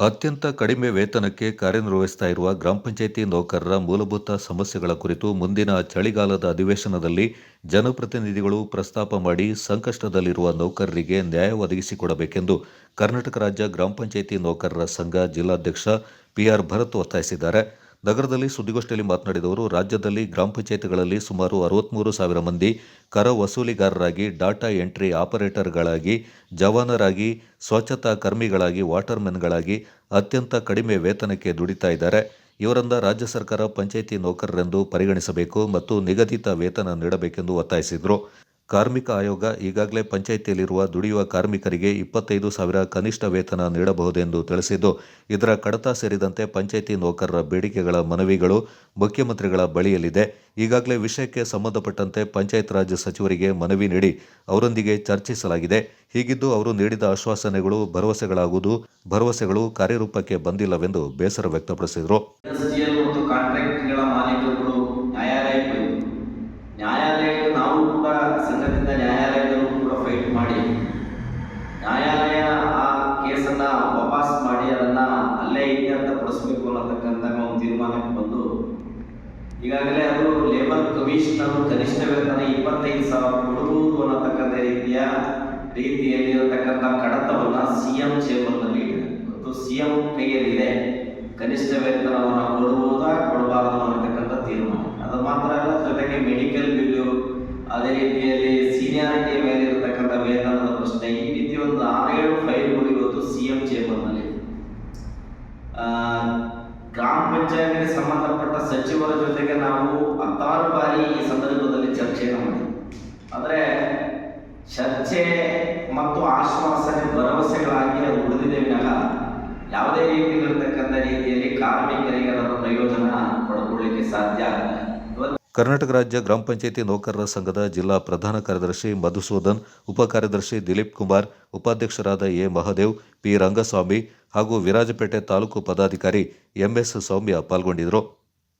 ಅತ್ಯಂತ ಕಡಿಮೆ ವೇತನಕ್ಕೆ ಕಾರ್ಯನಿರ್ವಹಿಸ್ತಾ ಇರುವ ಗ್ರಾಮ ಪಂಚಾಯಿತಿ ನೌಕರರ ಮೂಲಭೂತ ಸಮಸ್ಯೆಗಳ ಕುರಿತು ಮುಂದಿನ ಚಳಿಗಾಲದ ಅಧಿವೇಶನದಲ್ಲಿ ಜನಪ್ರತಿನಿಧಿಗಳು ಪ್ರಸ್ತಾಪ ಮಾಡಿ ಸಂಕಷ್ಟದಲ್ಲಿರುವ ನೌಕರರಿಗೆ ನ್ಯಾಯ ಒದಗಿಸಿಕೊಡಬೇಕೆಂದು ಕರ್ನಾಟಕ ರಾಜ್ಯ ಗ್ರಾಮ ಪಂಚಾಯಿತಿ ನೌಕರರ ಸಂಘ ಜಿಲ್ಲಾಧ್ಯಕ್ಷ ಪಿಆರ್ ಭರತ್ ಒತ್ತಾಯಿಸಿದ್ದಾರೆ. ನಗರದಲ್ಲಿ ಸುದ್ದಿಗೋಷ್ಠಿಯಲ್ಲಿ ಮಾತನಾಡಿದವರು, ರಾಜ್ಯದಲ್ಲಿ ಗ್ರಾಮ ಪಂಚಾಯಿತಿಗಳಲ್ಲಿ ಸುಮಾರು ಅರವತ್ತ್ಮೂರು ಸಾವಿರ ಮಂದಿ ಕರ ವಸೂಲಿಗಾರರಾಗಿ, ಡಾಟಾ ಎಂಟ್ರಿ ಆಪರೇಟರ್ಗಳಾಗಿ, ಜವಾನರಾಗಿ, ಸ್ವಚ್ಛತಾ ಕರ್ಮಿಗಳಾಗಿ ವಾಟರ್ಮೆನ್ಗಳಾಗಿ ಅತ್ಯಂತ ಕಡಿಮೆ ವೇತನಕ್ಕೆ ದುಡಿತಾ ಇದ್ದಾರೆ. ಇವರನ್ನ ರಾಜ್ಯ ಸರ್ಕಾರ ಪಂಚಾಯಿತಿ ನೌಕರರೆಂದು ಪರಿಗಣಿಸಬೇಕು ಮತ್ತು ನಿಗದಿತ ವೇತನ ನೀಡಬೇಕೆಂದು ಒತ್ತಾಯಿಸಿದರು. ಕಾರ್ಮಿಕ ಆಯೋಗ ಈಗಾಗಲೇ ಪಂಚಾಯಿತಿಯಲ್ಲಿರುವ ದುಡಿಯುವ ಕಾರ್ಮಿಕರಿಗೆ ಇಪ್ಪತ್ತೈದು ಸಾವಿರ ಕನಿಷ್ಠ ವೇತನ ನೀಡಬಹುದೆಂದು ತಿಳಿಸಿದ್ದು, ಇದರ ಕಡತ ಸೇರಿದಂತೆ ಪಂಚಾಯಿತಿ ನೌಕರರ ಬೇಡಿಕೆಗಳ ಮನವಿಗಳು ಮುಖ್ಯಮಂತ್ರಿಗಳ ಬಳಿಯಲ್ಲಿದೆ. ಈಗಾಗಲೇ ವಿಷಯಕ್ಕೆ ಸಂಬಂಧಪಟ್ಟಂತೆ ಪಂಚಾಯತ್ ರಾಜ್ ಸಚಿವರಿಗೆ ಮನವಿ ನೀಡಿ ಅವರೊಂದಿಗೆ ಚರ್ಚಿಸಲಾಗಿದೆ. ಹೀಗಿದ್ದು ಅವರು ನೀಡಿದ ಆಶ್ವಾಸನೆಗಳು ಭರವಸೆಗಳಾಗುವುದು, ಭರವಸೆಗಳು ಕಾರ್ಯರೂಪಕ್ಕೆ ಬಂದಿಲ್ಲವೆಂದು ಬೇಸರ ವ್ಯಕ್ತಪಡಿಸಿದರು. ಅಲ್ಲೇ ಅಂತ ಪಡಿಸ್ಬೇಕು ಅನ್ನತಕ್ಕಂಥ ಒಂದು ತೀರ್ಮಾನಕ್ಕೆ ಬಂದು, ಈಗಾಗಲೇ ಅದು ಲೇಬರ್ ಕಮಿಷನರು ಕನಿಷ್ಠ ವೇತನ ಇಪ್ಪತ್ತೈದು ಸಾವಿರ ಕೊಡಬಹುದು ಅನ್ನತಕ್ಕಂಥ ರೀತಿಯ ರೀತಿಯಲ್ಲಿ ಇರತಕ್ಕಂಥ ಕಡತವನ್ನ ಸಿ ಎಂ ಚೇಂಬರ್ನಲ್ಲಿ ಇದೆ ಮತ್ತು ಸಿ ಎಂ ಕೈಯಲ್ಲಿದೆ, ಕನಿಷ್ಠ ವೇತನವನ್ನು ಕೊಡಬಹುದಾ ಕೊಡಬಾರದು ಅನ್ನತಕ್ಕಂಥ ತೀರ್ಮಾನ. ಅದು ಮಾತ್ರ ಅಲ್ಲ, ಜೊತೆಗೆ ಮೆಡಿಕಲ್ ಬಿಲ್ಲು ಅದೇ ರೀತಿಯಲ್ಲಿ ಸೀನಿಯಾರಿಟಿ ಪಂಚಾಯತ್ಗೆ ಸಂಬಂಧಪಟ್ಟ ಸಚಿವರ ಜೊತೆಗೆ ನಾವು ಹತ್ತಾರು ಬಾರಿ ಈ ಸಂದರ್ಭದಲ್ಲಿ ಚರ್ಚೆಯನ್ನು ಮಾಡಿದ್ವಿ. ಆದರೆ ಚರ್ಚೆ ಮತ್ತು ಆಶ್ವಾಸನೆ ಭರವಸೆಗಳಾಗಿ ಅದು ಉಳಿದಿದೆ ವಿನಃ ಯಾವುದೇ ರೀತಿಯಲ್ಲಿರ್ತಕ್ಕಂಥ ರೀತಿಯಲ್ಲಿ ಕಾರ್ಮಿಕರಿಗೆ ಅದರ ಪ್ರಯೋಜನ ಪಡ್ಕೊಳ್ಳಿಕ್ಕೆ ಸಾಧ್ಯ ಆಗಿಲ್ಲ ಕರ್ನಾಟಕ ರಾಜ್ಯ ಗ್ರಾಮ ಪಂಚಾಯಿತಿ ನೌಕರರ ಸಂಘದ ಜಿಲ್ಲಾ ಪ್ರಧಾನ ಕಾರ್ಯದರ್ಶಿ ಮಧುಸೂದನ್, ಉಪ ಕಾರ್ಯದರ್ಶಿ ದಿಲೀಪ್ ಕುಮಾರ್, ಉಪಾಧ್ಯಕ್ಷರಾದ ಎ ಮಹದೇವ್, ಪಿ ರಂಗಸ್ವಾಮಿ ಹಾಗೂ ವಿರಾಜಪೇಟೆ ತಾಲೂಕು ಪದಾಧಿಕಾರಿ ಎಂಎಸ್ ಸೌಮ್ಯ ಪಾಲ್ಗೊಂಡಿದ್ದರು.